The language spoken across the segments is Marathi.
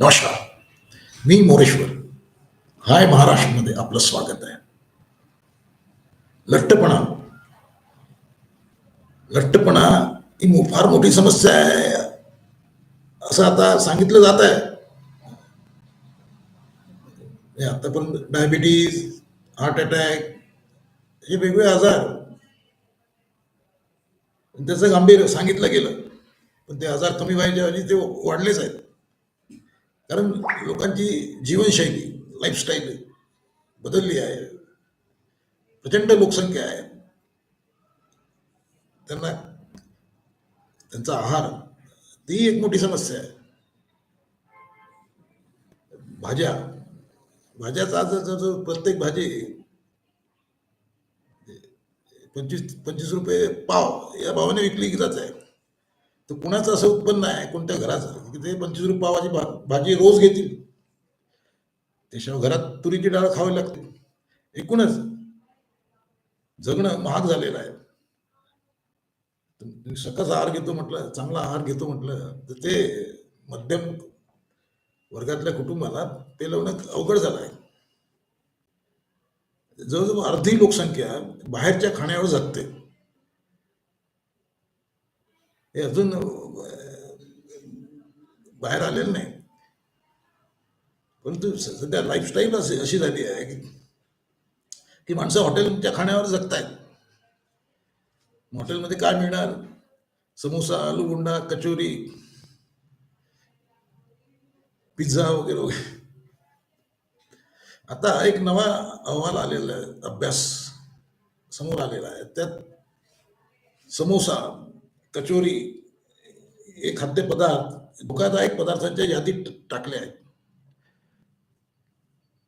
नमस्कार. मी मोरेश्वर. हाय महाराष्ट्रमध्ये आपलं स्वागत आहे. लठ्ठपणा. लठ्ठपणा ही फार मोठी समस्या आहे. असं आता सांगितलं जात आहे. आता पण डायबिटीज हार्ट अटॅक हे वेगवेगळे आजार. त्याचं गांभीर्य सांगितलं गेलं. पण ते आजार कमी व्हायचे आणि ते वाढलेच आहेत. कारण लोकांची जीवनशैली लाईफस्टाईल बदलली आहे. प्रचंड लोकसंख्या आहे. त्यांना त्यांचा आहार ती एक मोठी समस्या आहे. भाज्या भाज्याचा आज जर प्रत्येक भाजी पंचवीस पंचवीस रुपये पाव या भावाने विकली जात. आहे तर कुणाचं असं उत्पन्न आहे? कोणत्या घराचं? की ते पंचवीस रुपये पावाची भा भाजी रोज घेतील. त्याशिवाय घरात तुरीची डाळ खावी लागते. एकूणच जगणं महाग झालेलं आहे. तुम्ही सकस आहार घेतो म्हटलं चांगला आहार घेतो म्हटलं तर ते मध्यम वर्गातल्या कुटुंबाला लावणं अवघड झालं आहे. जवळजवळ अर्धी लोकसंख्या बाहेरच्या खाण्यावर जगते हे अजून बाहेर आलेलं नाही. परंतु सध्या लाईफस्टाईल अशी अशी झाली आहे की की माणसं हॉटेलच्या खाण्यावर जगतायत. हॉटेलमध्ये काय मिळणार? समोसा आलूगुंडा कचोरी पिझ्झा वगैरे वगैरे. आता एक नवा अहवाल आलेला आहे अभ्यास समोर आलेला आहे. त्यात समोसा कचोरी हे खाद्यपदार्थ धोकादायक पदार्थांच्या यादीत टाकले आहेत.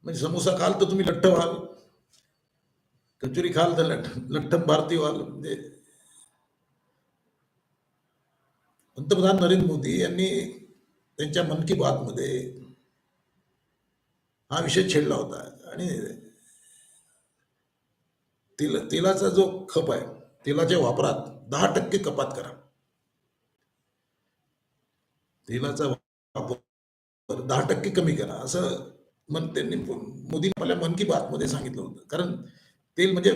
म्हणजे समोसा खाल तर तुम्ही लठ्ठ व्हाल. कचोरी खाल तर लठ लठ्ठ भारती व्हाल. म्हणजे पंतप्रधान नरेंद्र मोदी यांनी त्यांच्या मन की बात मध्ये हा विषय छेडला होता. आणि तेल तेलाचा जो खप आहे तेलाच्या वापरात दहा टक्के कपात करा. तेलाचा वापर दहा टक्के कमी करा असं मन त्यांनी मोदी आपल्या मन की बात मध्ये सांगितलं होतं. कारण तेल म्हणजे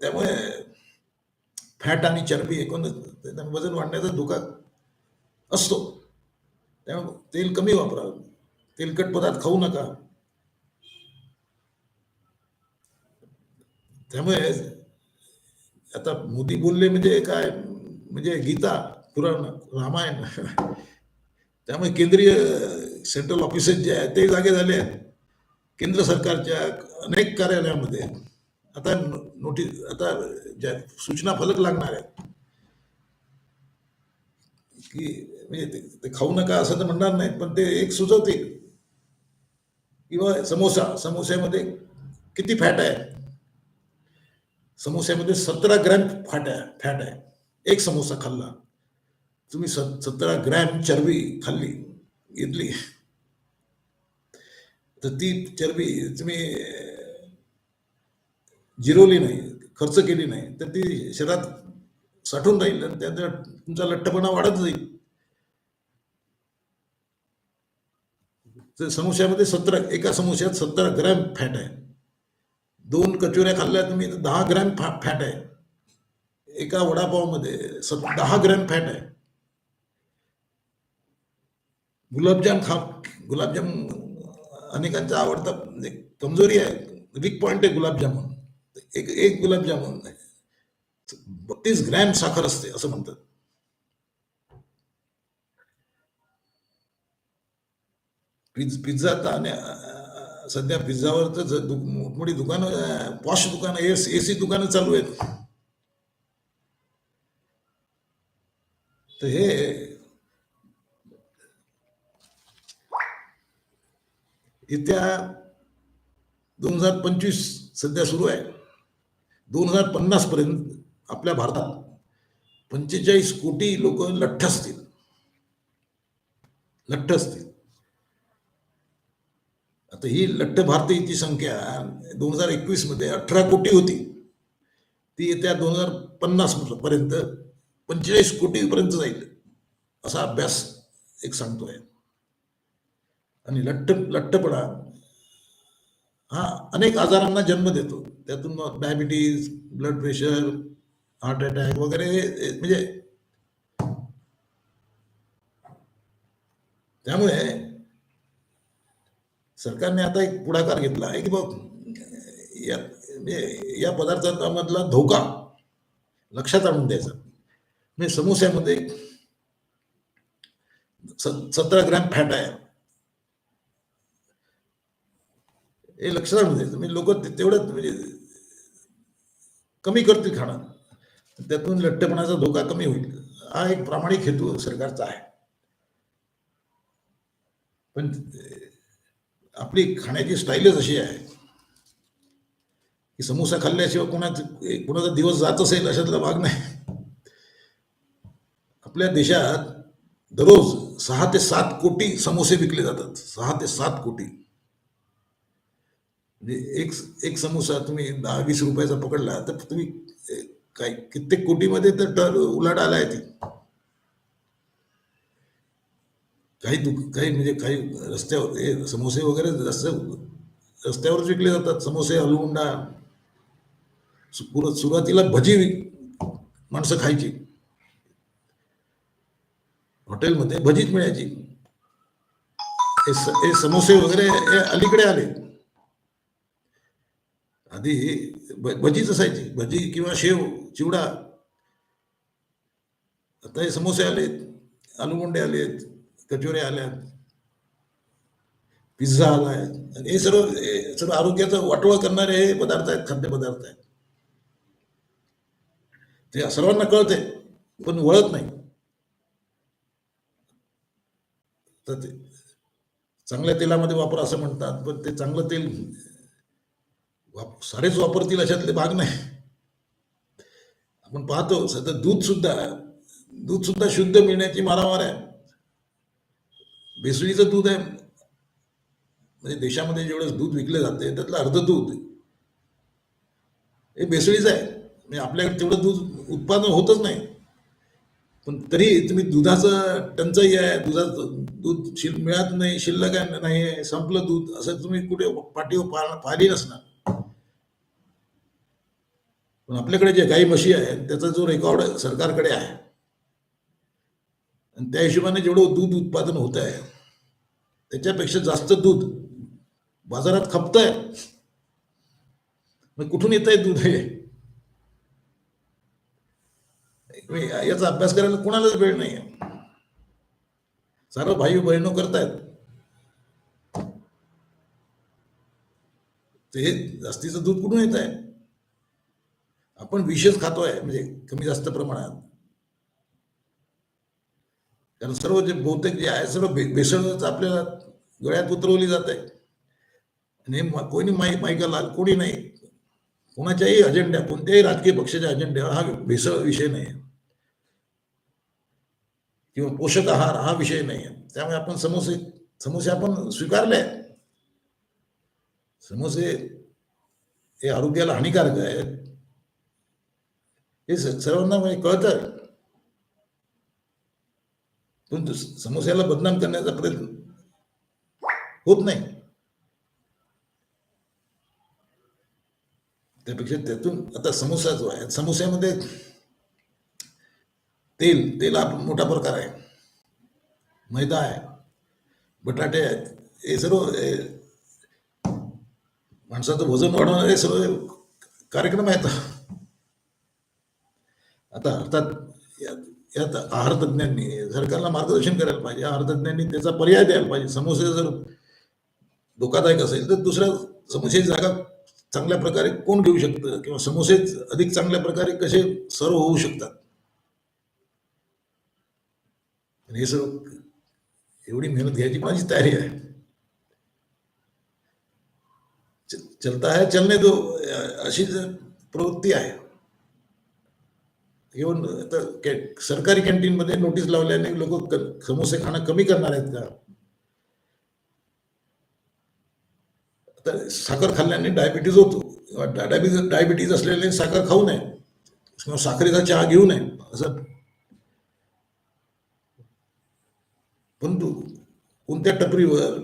त्यामुळे फॅट आणि चरबी एकूण वजन वाढण्याचा धोका असतो. त्यामुळे तेल कमी वापरा. तेलकट पदार्थ खाऊ नका. त्यामुळे आता मोदी बोलले म्हणजे काय म्हणजे गीता पुराण रामायण त्यामुळे केंद्रीय सेंट्रल ऑफिसेस जे आहेत ते जागे झाले आहेत. केंद्र सरकारच्या अनेक कार्यालयामध्ये. आता नोटीस आता ज्या सूचना फलक लागणार आहेत. की म्हणजे ते ते खाऊ नका असं तर म्हणणार नाहीत पण ते एक सुचवतील. किंवा समोसा समोस्यामध्ये किती फॅट आहे? समोस्यामध्ये सतरा ग्रॅम फॅट आहे फॅट आहे. एक समोसा खाल्ला. तुम्ही सतरा ग्रॅम चरबी खाल्ली घेतली. तर ती चरबी तुम्ही जिरवली नाही खर्च केली नाही तर ती शरीरात साठून राहील आणि त्याचा तुमचा लठ्ठपणा वाढत जाईल. तर समोश्यामध्ये सतरा एका समोश्यात सत्तर ग्रॅम फॅट आहे. दोन कचोऱ्या खाल्ल्या तुम्ही दहा ग्रॅम फॅट आहे. एका वडापावमध्ये सत दहा ग्रॅम फॅट आहे. गुलाबजाम खा गुलाबजाम अनेकांचा आवडता म्हणजे कमजोरी आहे. वीक पॉइंट आहे गुलाबजामुन एक एक गुलाबजामुन बत्तीस ग्रॅम साखर असते असं म्हणतात. पिझ पिझ्झा तर आणि सध्या पिझ्झावर तर मोठमोठी दुकानं पॉश दुकानं एस एसी दुकानं चालू आहेत. तर हे येत्या दोन हजार पंचवीस सध्या सुरू आहे. दोन हजार पन्नासपर्यंत आपल्या भारतात पंचेचाळीस कोटी लोक लठ्ठ असतील. लठ्ठ असतील. आता ही लठ्ठ भारतीयची संख्या दोन हजार एकवीसमध्ये अठरा कोटी होती. ती येत्या दोन हजार पन्नास पर्यंत पंचेचाळीस कोटी पर्यंत जाईल असा अभ्यास एक सांगतोय. आणि लठ्ठ लठ्ठपणा हा अनेक आजारांना जन्म देतो. त्यातून मग diabetes blood pressure heart attack वगैरे म्हणजे त्यामुळे सरकारने आता एक पुढाकार घेतला आहे की बघ या म्हणजे या पदार्थांमधला धोका लक्षात आणून द्यायचा. म्हणजे समोस्यामध्ये सतरा ग्रॅम फॅट आहे. हे लक्षात आणून द्यायचं म्हणजे लोक तेवढ्यात म्हणजे कमी करतील खाणं. त्यातून लठ्ठपणाचा धोका कमी होईल. हा एक प्रामाणिक हेतू सरकारचा आहे. पण आपली खाण्याची स्टाईलच अशी आहे की समोसा खाल्ल्याशिवाय कोणाचं कोणाचा दिवस जात असेल अशातला भाग नाही. आपल्या देशात दररोज सहा ते सात कोटी समोसे विकले जातात. सहा ते सात कोटी. म्हणजे एक एक समोसा तुम्ही दहा वीस रुपयाचा पकडला तर तुम्ही काय कित्येक कोटीमध्ये तर टर उलाट आहे ती. काही दुख काही म्हणजे काही रस्त्यावर हे समोसे वगैरे रस्त्या रस्त्यावरच विकले जातात समोसे हलवुंडा. पुर- सुरुवातीला भजी माणसं खायची. हॉटेलमध्ये भजीच मिळायची. हे हे समोसे वगैरे हे अलीकडे आले. आधी भ- भजीच असायची. भजी किंवा शेव चिवडा. आता हे समोसे आलेत आलूगुंडे आलेत कचोऱ्या आल्यात पिझ्झा आलाय. आणि हे सर्व सर्व आरोग्याचं वाटोळ करणारे हे पदार्थ आहेत खाद्यपदार्थ आहेत. ते सर्वांना कळते पण वळत नाही. तर ते चांगल्या तेलामध्ये वापर असं म्हणतात पण ते चांगलं तेल वाप सारेच वापरतील अशातले भाग नाही. आपण पाहतो सध्या दूध सुद्धा दूध सुद्धा शुद्ध मिळण्याची मारामार आहे. भेसळीचं दूध आहे. म्हणजे देशामध्ये जेवढं दूध विकलं जाते त्यातलं अर्ध दूध. हे भेसळीचं आहे. म्हणजे आपल्याकडे तेवढं दूध उत्पादन होतच नाही. पण तरी तुम्ही दुधाचं टंचाई आहे दुधाचं दूध शिल मिळत नाही शिल्लक आहे नाही आहे, संपलं दूध असं तुम्ही कुठे पाठीवर पाहिली नसणार पण आपल्याकडे जे गाई म्हशी आहेत त्याचा जो रेकॉर्ड सरकारकडे आहे आणि त्या हिशोबाने जेवढं दूध उत्पादन होत आहे त्याच्यापेक्षा जास्त दूध बाजारात खपत आहे मग कुठून येत आहे दूध हे? याचा अभ्यास करायला कोणालाच वेळ नाही आहे सर्व भाई बहिणो करतायत. ते जास्तीचं दूध कुठून येत आहे आपण विषच खातोय म्हणजे कमी जास्त प्रमाणात. कारण सर्व जे बहुतेक जे आहे सर्व भे भेसळच आपल्याला गळ्यात उतरवली जात आहे आणि कोणी माई माईकाला कोणी नाही. कोणाच्याही अजेंड्या कोणत्याही राजकीय पक्षाच्या अजेंड्यावर हा भेसळ विषय नाही. किंवा पोषक आहार हा विषय नाही. त्यामुळे आपण समोसे समोसे आपण स्वीकारले. समोसे हे आरोग्याला हानिकारक आहेत. हे सर्वांना म्हणजे कळतं पण तो समोस्याला बदनाम करण्याचा प्रयत्न होत नाही. त्यापेक्षा त्यातून आता समोसा जो आहे समोस्यामध्ये तेल तेल हा मोठा प्रकार आहे. मैदा आहे बटाटे आहेत हे सर्व माणसाचं वजन वाढवणारे सर्व कार्यक्रम आहेत. आता अर्थात यात यात आहार तज्ज्ञांनी सरकारला मार्गदर्शन करायला पाहिजे. आहारतज्ञांनी त्याचा पर्याय द्यायला पाहिजे. समोसे जर धोकादायक असेल तर दुसऱ्या समोसेची जागा चांगल्या प्रकारे कोण घेऊ शकतं? किंवा समोसे अधिक चांगल्या प्रकारे कसे सर्व होऊ शकतात? हे सर्व एवढी मेहनत घ्यायची माझी तयारी आहे? चलता है चलने दो अशी प्रवृत्ती आहे. इव्हन आता कॅ- सरकारी कॅन्टीनमध्ये नोटीस लावल्याने लोक समोसे खाणं कमी करणार आहेत का? तर साखर खाल्ल्याने डायबिटीज होतो. डायबिटीज डायबिटीज असलेले साखर खाऊ नये. किंवा साखरेचा चहा घेऊ नये. असं. परंतु कोणत्या टपरीवर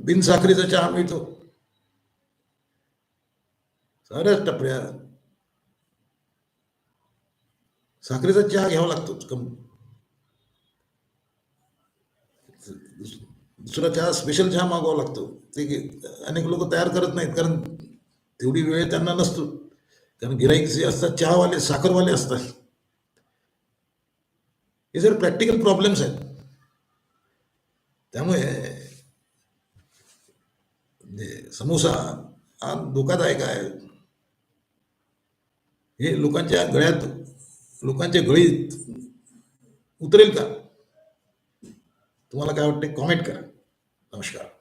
बिनसाखरीचा चहा मिळतो? साऱ्याच टपऱ्या साखरेचा चहा घ्यावा लागतो कम. दुसरा चहा स्पेशल चहा मागवावा लागतो. ते अनेक लोक तयार करत नाहीत कारण तेवढी वेळ त्यांना नसतो. कारण गिराईक जे असतात चहावाले साखरवाले असतात. हे जर प्रॅक्टिकल प्रॉब्लेम्स आहेत. त्यामुळे समोसा हा धोकादायक आहे. हे लोकांच्या गळ्यात लोकांच्या गळीत उतरेल का? तुम्हाला काय वाटते कॉमेंट करा. नमस्कार.